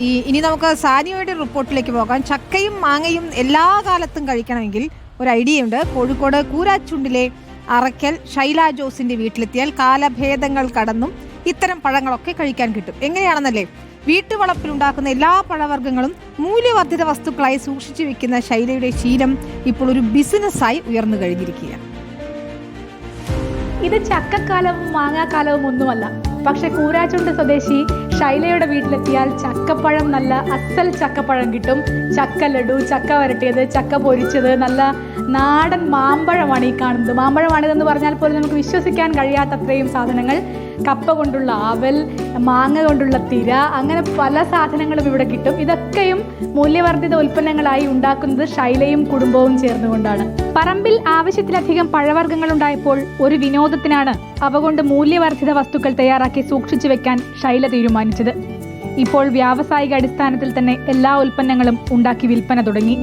ഈ ഇനി നമുക്ക് സാനിയയുടെ റിപ്പോർട്ടിലേക്ക് പോകാം. ചക്കയും മാങ്ങയും എല്ലാ കാലത്തും കഴിക്കണമെങ്കിൽ ഒരു ഐഡിയ ഉണ്ട് കോഴിക്കോട് കൂരാച്ചുണ്ടിലെ അറയ്ക്കൽ ഷൈല ജോസിന്റെ വീട്ടിലെത്തിയാൽ കാലഭേദങ്ങൾ കടന്നും ഇത്തരം പഴങ്ങളൊക്കെ കഴിക്കാൻ കിട്ടും. എങ്ങനെയാണെന്നല്ലേ? വീട്ടുവളപ്പിലുണ്ടാക്കുന്ന എല്ലാ പഴവർഗങ്ങളും മൂല്യവർദ്ധിത വസ്തുക്കളായി സൂക്ഷിച്ചു വെക്കുന്ന ശൈലയുടെ ശീലം ഇപ്പോൾ ഒരു ബിസിനസ്സായി ഉയർന്നു കഴിഞ്ഞിരിക്കുകയാണ്. ഇത് ചക്കക്കാലവും മാങ്ങാക്കാലവും ഒന്നുമല്ല. പക്ഷെ കൂരാച്ചുണ്ട് സ്വദേശി ശൈലയുടെ വീട്ടിലെത്തിയാൽ ചക്കപ്പഴം നല്ല അസൽ ചക്കപ്പഴം കിട്ടും. ചക്ക ലഡു ചക്ക വരട്ടിയത് ചക്ക പൊരിച്ചത് നല്ല നാടൻ മാമ്പഴമാണ് ഈ കാണുന്നത്. മാമ്പഴമാണിതെന്ന് പറഞ്ഞാൽ പോലും നമുക്ക് വിശ്വസിക്കാൻ കഴിയാത്തത്രയും സാധനങ്ങൾ. കപ്പ കൊണ്ടുള്ള ആവൽ മാങ്ങ കൊണ്ടുള്ള തിര അങ്ങനെ പല സാധനങ്ങളും ഇവിടെ കിട്ടും. ഇതൊക്കെയും മൂല്യവർദ്ധിത ഉൽപ്പന്നങ്ങളായി ഉണ്ടാക്കുന്നത് ശൈലയും കുടുംബവും ചേർന്നുകൊണ്ടാണ്. പറമ്പിൽ ആവശ്യത്തിലധികം പഴവർഗങ്ങൾ ഉണ്ടായപ്പോൾ ഒരു വിനോദത്തിനാണ് അവ കൊണ്ട് മൂല്യവർദ്ധിത വസ്തുക്കൾ തയ്യാറാക്കി സൂക്ഷിച്ചു വെക്കാൻ ശൈല തീരുമാനിച്ചത്. ഇപ്പോൾ വ്യാവസായിക അടിസ്ഥാനത്തിൽ തന്നെ എല്ലാ ഉൽപ്പന്നങ്ങളും ഉണ്ടാക്കി വിൽപ്പന തുടങ്ങി.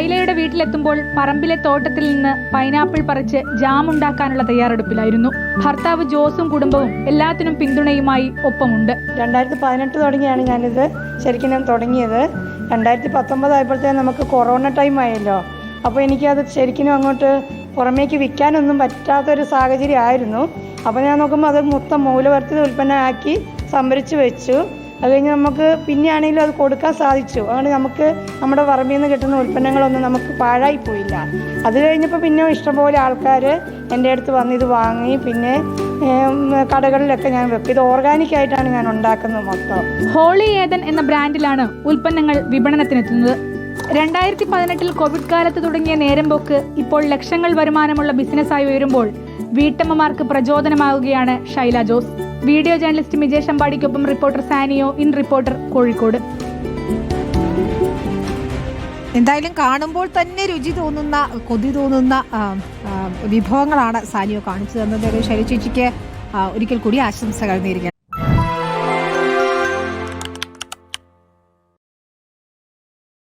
ശൈലയുടെ വീട്ടിലെത്തുമ്പോൾ പറമ്പിലെ തോട്ടത്തിൽ നിന്ന് പൈനാപ്പിൾ പറിച്ച് ജാം ഉണ്ടാക്കാനുള്ള തയ്യാറെടുപ്പിലായിരുന്നു. ഭർത്താവ് ജോസും കുടുംബവും എല്ലാത്തിനും പിന്തുണയുമായി ഒപ്പമുണ്ട്. രണ്ടായിരത്തി പതിനെട്ട് തുടങ്ങിയാണ് ഞാനിത് ശരിക്കും ഞാൻ തുടങ്ങിയത്. രണ്ടായിരത്തി പത്തൊമ്പത് ആയപ്പോഴത്തേക്കും നമുക്ക് കൊറോണ ടൈം ആയല്ലോ. അപ്പോൾ എനിക്കത് ശരിക്കും അങ്ങോട്ട് പുറമേക്ക് വിൽക്കാനൊന്നും പറ്റാത്തൊരു സാഹചര്യം ആയിരുന്നു. അപ്പോൾ ഞാൻ നോക്കുമ്പോൾ അത് മൊത്തം മൂലവർത്തിത ഉൽപ്പന്നമാക്കി സംഭരിച്ചു വെച്ചു. കഴിഞ്ഞ് നമുക്ക് പിന്നെയാണെങ്കിലും അത് കൊടുക്കാൻ സാധിച്ചു. അതുകൊണ്ട് നമുക്ക് നമ്മുടെ പറമ്പിൽ നിന്ന് കിട്ടുന്ന ഉൽപ്പന്നങ്ങളൊന്നും നമുക്ക് പാഴായി പോയില്ല. അത് കഴിഞ്ഞപ്പോൾ പിന്നെ ഇഷ്ടംപോലെ ആൾക്കാർ എന്റെ അടുത്ത് വന്ന് ഇത് വാങ്ങി. പിന്നെ കടകളിലൊക്കെ ഞാൻ വെക്കും. ഇത് ഓർഗാനിക് ആയിട്ടാണ് ഞാൻ ഉണ്ടാക്കുന്നത് മൊത്തം. ഹോളി ഏതൻ എന്ന ബ്രാൻഡിലാണ് ഉൽപ്പന്നങ്ങൾ വിപണനത്തിനെത്തുന്നത്. രണ്ടായിരത്തി പതിനെട്ടിൽ കോവിഡ് കാലത്ത് തുടങ്ങിയ നേരം പോക്ക് ഇപ്പോൾ ലക്ഷങ്ങൾ വരുമാനമുള്ള ബിസിനസ്സായി ഉയരുമ്പോൾ വീട്ടമ്മമാർക്ക് പ്രചോദനമാവുകയാണ് Shyla Jose. Video journalist Mijesh അമ്പാടിക്കൊപ്പം reporter Saniyo in reporter Kozhikode. എന്തായാലും കാണുമ്പോൾ തന്നെ രുചി തോന്നുന്ന കൊതി തോന്നുന്ന വിഭവങ്ങളാണ് സാനിയോ കാണിച്ചു തന്നത്. ശൈല ചേച്ചിക്ക് ഒരിക്കൽ കൂടി ആശംസകൾ നേരുകയാണ്.